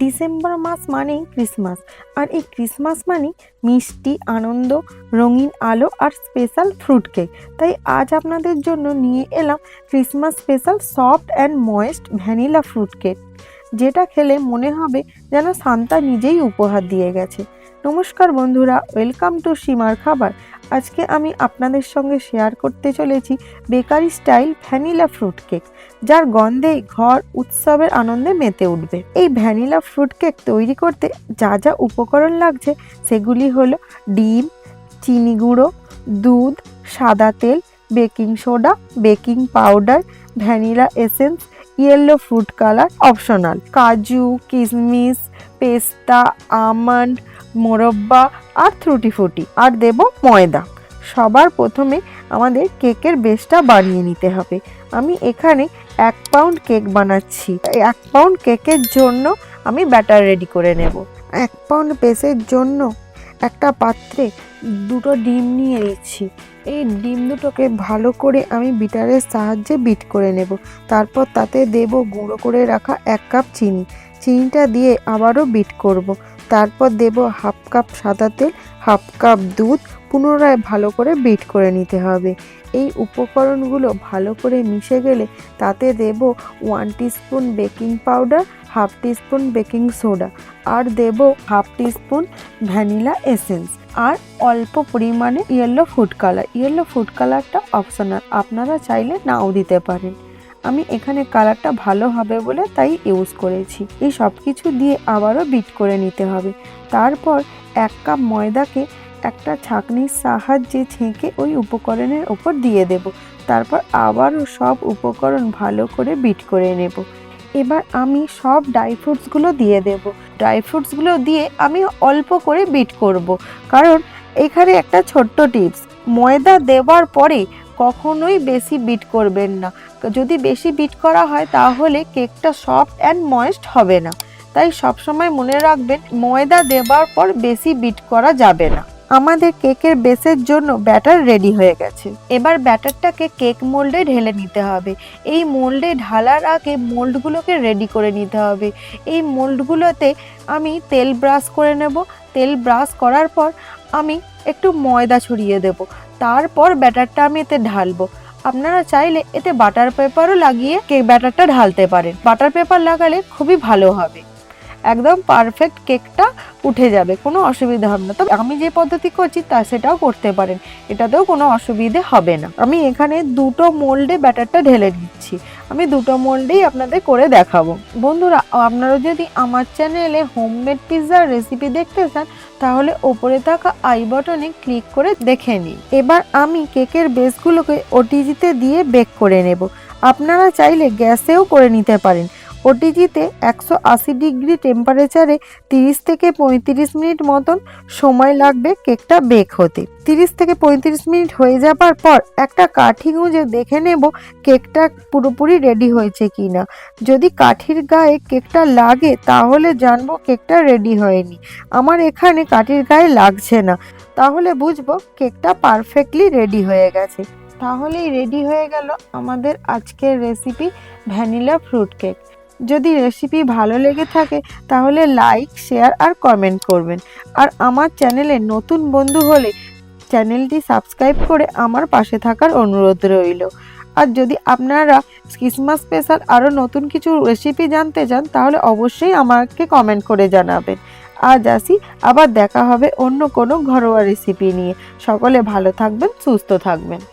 December মাস মানেই Christmas, আর এই Christmas মানেই মিষ্টি, আনন্দ, রঙিন আলো আর স্পেশাল ফ্রুট কেক তাই আজ আপনাদের জন্য নিয়ে এলাম Christmas special soft and moist vanilla fruit cake যেটা খেলে মনে হবে যেন সান্তা নিজেই উপহার দিয়ে গেছে। নমস্কার বন্ধুরা, ওয়েলকাম টু সীমার খাবার। আজকে আমি আপনাদের সঙ্গে শেয়ার করতে চলেছি bakery style vanilla fruit cake, যার গন্ধে ঘর উৎসবের আনন্দে মেতে উঠবে। এই ভ্যানিলা ফ্রুট কেক তৈরি করতে যা যা উপকরণ লাগছে সেগুলি হলো ডিম, চিনি গুঁড়ো, দুধ, সাদা তেল, baking soda, baking powder, vanilla essence yellow food colour optional কাজু কিশমিশ পেস্তা আমন্ড মোরব্বা আর ত্রুটি ফুটি। আর দেব ময়দা। সবার প্রথমে আমাদের কেকের বেসটা বানিয়ে নিতে হবে। আমি এখানে এক পাউন্ড কেক বানাচ্ছি। এক পাউন্ড কেকের জন্য আমি ব্যাটার রেডি করে নেব। এক পাউন্ড বেসের জন্য একটা পাত্রে দুটো ডিম নিয়ে নিচ্ছি। এই ডিম দুটোকে ভালো করে আমি বিটারের সাহায্যে বিট করে নেব। তারপর তাতে দেব গুঁড়ো করে রাখা এক কাপ চিনি। চিনিটা দিয়ে আবারও বিট করব। তারপর দেব হাফ কাপ সাদা তেল, হাফ কাপ দুধ, পুনরায় ভালো করে বিট করে নিতে হবে। এই উপকরণগুলো ভালো করে মিশে গেলে তাতে দেব one teaspoon baking powder, half teaspoon baking soda, আর দেব হাফ টিস্পুন ভ্যানিলা এসেন্স। আর অল্প পরিমাণে yellow food colour yellow food কালারটা অপশনাল আপনারা চাইলে নাও দিতে পারেন। আমি এখানে কালারটা ভালো হবে বলে তাই ইউজ করেছি। এই সব কিছু দিয়ে আবারও বিট করে নিতে হবে। তারপর এক কাপ ময়দাকে একটা ছাঁকনির সাহায্যে ছেঁকে ওই উপকরণের ওপর দিয়ে দেব। তারপর আবারও সব উপকরণ ভালো করে বিট করে নেব। এবার আমি সব ড্রাই ফ্রুটসগুলো দিয়ে দেব। ড্রাই ফ্রুটসগুলো দিয়ে আমি অল্প করে বিট করব। কারণ এখানে একটা ছোট্ট টিপস ময়দা দেওয়ার পরে কখনোই বেশি বিট করবেন না। যদি বেশি বিট করা হয় তাহলে কেকটা সফট অ্যান্ড ময়েস্ট হবে না। তাই সবসময় মনে রাখবেন, ময়দা দেওয়ার পর বেশি বিট করা যাবে না। আমাদের কেকের বেসের জন্য ব্যাটার রেডি হয়ে গেছে। এবার ব্যাটারটাকে কেক মোল্ডে ঢেলে নিতে হবে। এই মোল্ডে ঢালার আগে মোল্ডগুলোকে রেডি করে নিতে হবে। এই মোল্ডগুলোতে আমি তেল ব্রাশ করে নেব। তেল ব্রাশ করার পর আমি একটু ময়দা ছড়িয়ে দেব। তারপর ব্যাটারটা আমি এতে ঢালবো। আপনারা চাইলে এতে বাটার পেপারও লাগিয়ে কেক ব্যাটারটা ঢালতে পারেন। বাটার পেপার লাগালে খুবই ভালো হবে। একদম পারফেক্ট কেকটা উঠে যাবে, কোনো অসুবিধা হবে না। তবে আমি যে পদ্ধতি করছি তা সেটাও করতে পারেন, এটাতেও কোনো অসুবিধে হবে না। আমি এখানে দুটো মোল্ডে ব্যাটারটা ঢেলে দিচ্ছি, আমি দুটো মোল্ডেই আপনাদের করে দেখাবো। বন্ধুরা, আপনারা যদি আমার চ্যানেলে হোমমেড পিৎজার রেসিপি দেখতে চান, তাহলে ওপরে থাকা আই বটনে ক্লিক করে দেখে নিন। এবার আমি কেকের বেসগুলোকে ওটিজিতে দিয়ে বেক করে নেব। আপনারা চাইলে গ্যাসেও করে নিতে পারেন। ওটিজিতে একশো আশি ডিগ্রি টেম্পারেচারে তিরিশ থেকে পঁয়ত্রিশ মিনিট মতন সময় লাগবে কেকটা বেক হতে। তিরিশ থেকে পঁয়ত্রিশ মিনিট হয়ে যাবার পর একটা কাঠি গুঁজে দেখে নেব কেকটা পুরোপুরি রেডি হয়েছে কি না যদি কাঠির গায়ে কেকটা লাগে তাহলে জানব কেকটা রেডি হয়নি। আমার এখানে কাঠির গায়ে লাগছে না। তাহলে বুঝব কেকটা পারফেক্টলি রেডি হয়ে গেছে। তাহলেই রেডি হয়ে গেল আমাদের আজকের রেসিপি ভ্যানিলা ফ্রুট কেক যদি রেসিপি ভালো লেগে থাকে, তাহলে লাইক শেয়ার আর কমেন্ট করবেন। আর আমার চ্যানেলে নতুন বন্ধু হলে চ্যানেলটি সাবস্ক্রাইব করে আমার পাশে থাকার অনুরোধ রইল। আর যদি আপনারা ক্রিসমাস স্পেশাল আরও নতুন কিছু রেসিপি জানতে চান, তাহলে অবশ্যই আমাকে কমেন্ট করে জানাবেন। আজ আসি, আবার দেখা হবে অন্য কোনো ঘরোয়া রেসিপি নিয়ে। সকলে ভালো থাকবেন, সুস্থ থাকবেন।